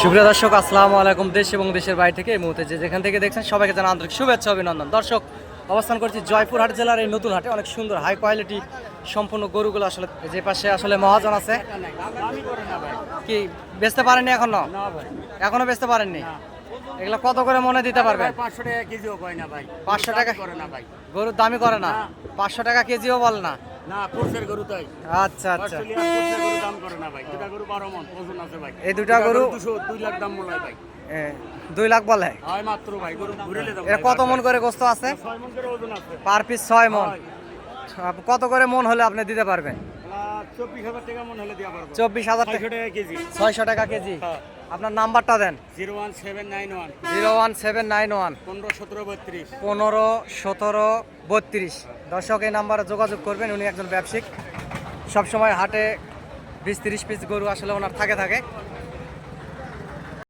সুপ্রিয় দর্শক আসসালামু আলাইকুম দেশ এবং দেশের বাইরে থেকে এই মুহূর্তে যে যেখান থেকে দেখছেন সবাইকে জানা আন্তরিক শুভেচ্ছা অভিনন্দন। দর্শক অবস্থান করছি জয়পুরহাট জেলার এই নতুন হাটে। অনেক সুন্দর হাই কোয়ালিটি সম্পূর্ণ গরুগুলো আসলে যে পাশে আসলে মহাজন আছে। কি বেচতে পারেননি এখনও? এখনও বেচতে পারেননি? এগুলো কত করে মনে দিতে পারবে পাঁচশো টাকা কেজিও কয় না ভাই। 500 টাকা? করে না ভাই। গরুর দামই করে না। পাঁচশো টাকা কেজিও বল না। না কোর্সের গরু তাই। আচ্ছা আচ্ছা। কোর্সের গরু দাম করে না ভাই। দুটা গরু বারো মন ওজন আছে ভাই। এই দুটা গরু- দুশো দুই লাখ দাম মনে হয় ভাই। দুই লাখ বলে? হয় মাত্র ভাই গরু ঘুরেলে দাম এটা কত মন করে গোস্ত আছে? ছয় মন করে ওজন আছে। পার পিস ছয় মন। কত করে মন হলে আপনি দিতে পারবেন? চব্বিশ হাজার টাকা মন হলে দেওয়া পারব। চব্বিশ হাজার টাকা কেজি। ছয়শো টাকা কেজি। হ্যাঁ। আপনার নাম্বারটা দেন। Zero one seven nine one. Zero one seven nine one. পনেরো সতেরো বত্রিশ। পনেরো সতেরো বত্রিশ। দর্শক এই নাম্বারে যোগাযোগ করবেন উনি একজন ব্যবসায়িক। সবসময় হাটে বিশ তিরিশ পিস গরু আসলে ওনার থাকে থাকে।